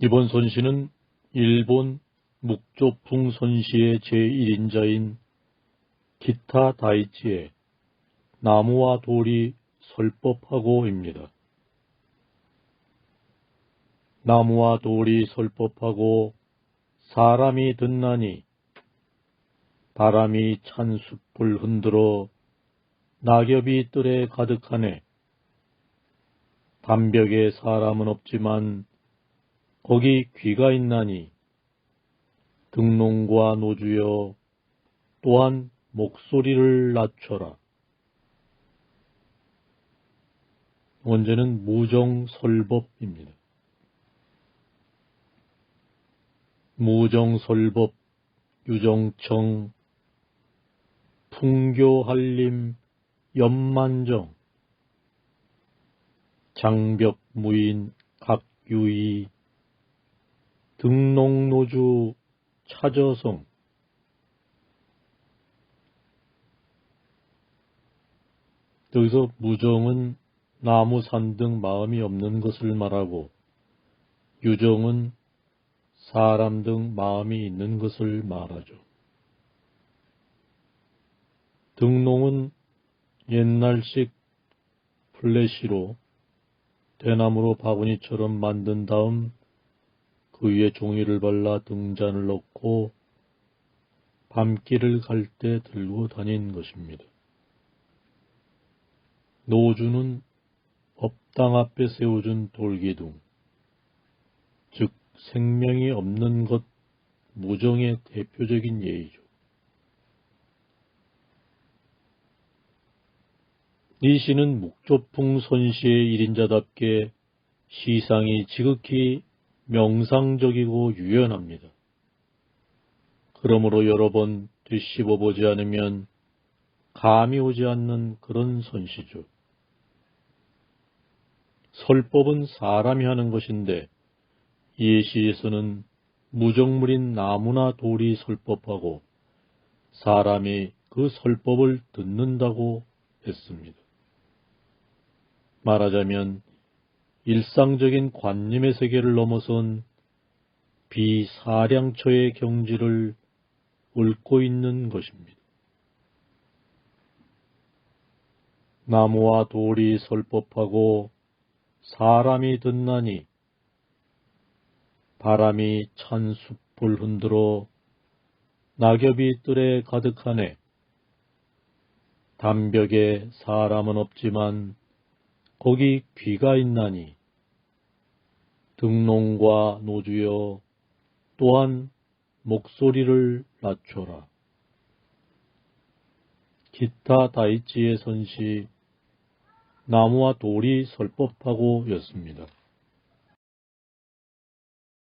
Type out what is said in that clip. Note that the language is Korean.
이번 선시는 일본 묵조풍 선시의 제1인자인 기타 다이치의 나무와 돌이 설법하고입니다. 나무와 돌이 설법하고 사람이 듣나니 바람이 찬 숲을 흔들어 낙엽이 뜰에 가득하네. 담벽에 사람은 없지만 거기 귀가 있나니 등농과 노주여 또한 목소리를 낮춰라. 원제는 무정설법입니다. 무정설법, 유정청, 풍교한림, 연만정, 장벽무인, 각유이, 등농노주, 차저성, 여기서 무정은 나무, 산 등 마음이 없는 것을 말하고 유정은 사람 등 마음이 있는 것을 말하죠. 등농은 옛날식 플래시로 대나무로 바구니처럼 만든 다음 그 위에 종이를 발라 등잔을 넣고 밤길을 갈 때 들고 다닌 것입니다. 노주는 법당 앞에 세워준 돌기둥, 즉 생명이 없는 것 무정의 대표적인 예이죠. 이 시는 묵조풍 선시의 일인자답게 시상이 지극히 명상적이고 유연합니다. 그러므로 여러 번 뒤씹어 보지 않으면 감이 오지 않는 그런 선시죠. 설법은 사람이 하는 것인데 예시에서는 무정물인 나무나 돌이 설법하고 사람이 그 설법을 듣는다고 했습니다. 말하자면 일상적인 관념의 세계를 넘어선 비사량처의 경지를 읊고 있는 것입니다. 나무와 돌이 설법하고 사람이 듣나니 바람이 찬 숲을 흔들어 낙엽이 뜰에 가득하네. 담벽에 사람은 없지만 거기 귀가 있나니 등농과 노주여 또한 목소리를 낮춰라. 기타 다이치의 선시 나무와 돌이 설법하고 였습니다.